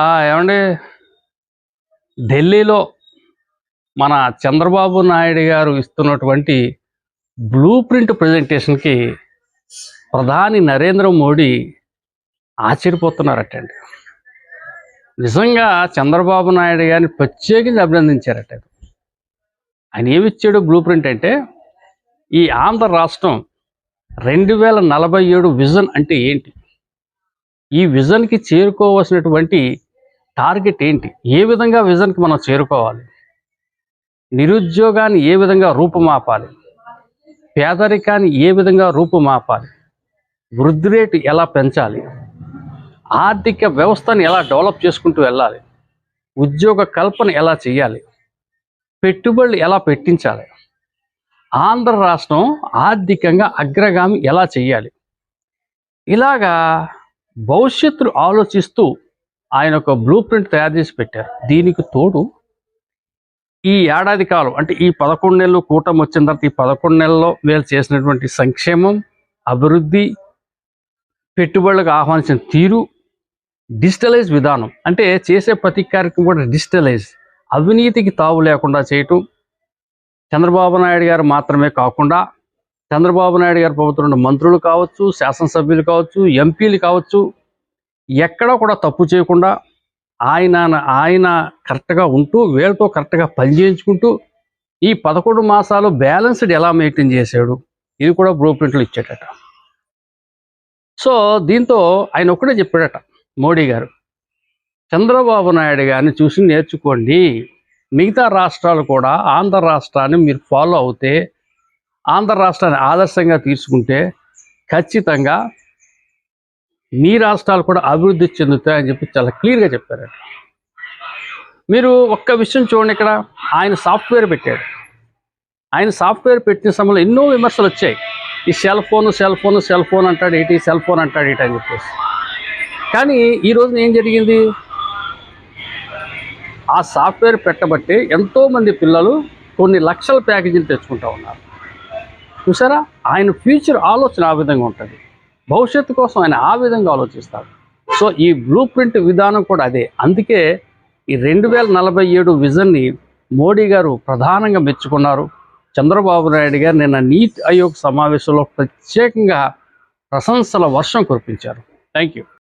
ఏమండి? ఢిల్లీలో మన చంద్రబాబు నాయుడు గారు ఇస్తున్నటువంటి బ్లూ ప్రింట్ ప్రజెంటేషన్కి ప్రధాని నరేంద్ర మోడీ ఆశ్చర్యపోతున్నారటండి. నిజంగా చంద్రబాబు నాయుడు గారిని ప్రత్యేకించి అభినందించారట ఆయన. ఏమిచ్చాడు బ్లూ ప్రింట్ అంటే ఈ ఆంధ్ర రాష్ట్రం రెండు వేల నలభై ఏడు విజన్ అంటే ఏంటి? ఈ విజన్కి చేరుకోవాల్సినటువంటి టార్గెట్ ఏంటి? ఏ విధంగా విజన్కి మనం చేరుకోవాలి? నిరుద్యోగాన్ని ఏ విధంగా రూపుమాపాలి? పేదరికాన్ని ఏ విధంగా రూపుమాపాలి? వృద్ధి రేటు ఎలా పెంచాలి? ఆర్థిక వ్యవస్థను ఎలా డెవలప్ చేసుకుంటూ వెళ్ళాలి? ఉద్యోగ కల్పన ఎలా చేయాలి? పెట్టుబడులు ఎలా పెట్టించాలి? ఆంధ్ర రాష్ట్రం ఆర్థికంగా అగ్రగామి ఎలా చేయాలి? ఇలాగా భవిష్యత్తును ఆలోచిస్తూ ఆయన ఒక బ్లూ ప్రింట్ తయారు చేసి పెట్టారు. దీనికి తోడు ఈ ఏడాది కాలం అంటే ఈ పదకొండు నెలలు కూటమి వచ్చిన తర్వాత ఈ పదకొండు నెలల్లో వీళ్ళు చేసినటువంటి సంక్షేమం అభివృద్ధి పెట్టుబడులకు ఆహ్వానించిన తీరు డిజిటలైజ్ విధానం. అంటే చేసే ప్రతి కార్యక్రమం కూడా డిజిటలైజ్ అవినీతికి తావు లేకుండా చేయటం చంద్రబాబు నాయుడు గారు మాత్రమే కాకుండా చంద్రబాబు నాయుడు గారి ప్రభుత్వం మంత్రులు కావచ్చు శాసనసభ్యులు కావచ్చు ఎంపీలు కావచ్చు ఎక్కడా కూడా తప్పు చేయకుండా ఆయన ఆయన కరెక్ట్గా ఉంటూ వీళ్ళతో కరెక్ట్గా పనిచేయించుకుంటూ ఈ పదకొండు మాసాలు బ్యాలెన్స్డ్ ఎలా మెయింటైన్ చేశాడు ఇది కూడా బ్లూ ప్రింట్లు ఇచ్చాడట సో దీంతో ఆయన ఒక్కడే చెప్పాడట మోడీ గారు చంద్రబాబు నాయుడు గారిని చూసి నేర్చుకోండి మిగతా రాష్ట్రాలు కూడా ఆంధ్ర రాష్ట్రాన్ని మీరు ఫాలో అవుతే ఆంధ్ర రాష్ట్రాన్ని ఆదర్శంగా తీసుకుంటే ఖచ్చితంగా మీ రాష్ట్రాలు కూడా అభివృద్ధి చెందుతాయని చెప్పి చాలా క్లియర్గా చెప్పారండి మీరు ఒక్క విషయం చూడండి ఇక్కడ. ఆయన సాఫ్ట్వేర్ పెట్టాడు. ఆయన సాఫ్ట్వేర్ పెట్టిన సమయంలో ఎన్నో విమర్శలు వచ్చాయి. ఈ cell phone cell phone cell phone అంటాడు ఏంటి సెల్ ఫోన్ అంటాడు ఏంటి అని చెప్పేసి. కానీ ఈ రోజున ఏం జరిగింది? ఆ సాఫ్ట్వేర్ పెట్టబట్టి ఎంతోమంది పిల్లలు కొన్ని లక్షల ప్యాకేజీలు తెచ్చుకుంటా ఉన్నారు. చూసారా? ఆయన ఫ్యూచర్ ఆలోచన ఆ విధంగా ఉంటుంది. భవిష్యత్తు కోసం ఆయన ఆ విధంగా ఆలోచిస్తాడు. సో ఈ బ్లూ ప్రింట్ విధానం కూడా అదే. అందుకే ఈ రెండు వేల నలభై ఏడు విజన్ని మోడీ గారు ప్రధానంగా మెచ్చుకున్నారు. చంద్రబాబు నాయుడు గారు నిన్న నీతి ఆయోగ్ సమావేశంలో ప్రత్యేకంగా ప్రశంసల వర్షం కురిపించారు. Thank you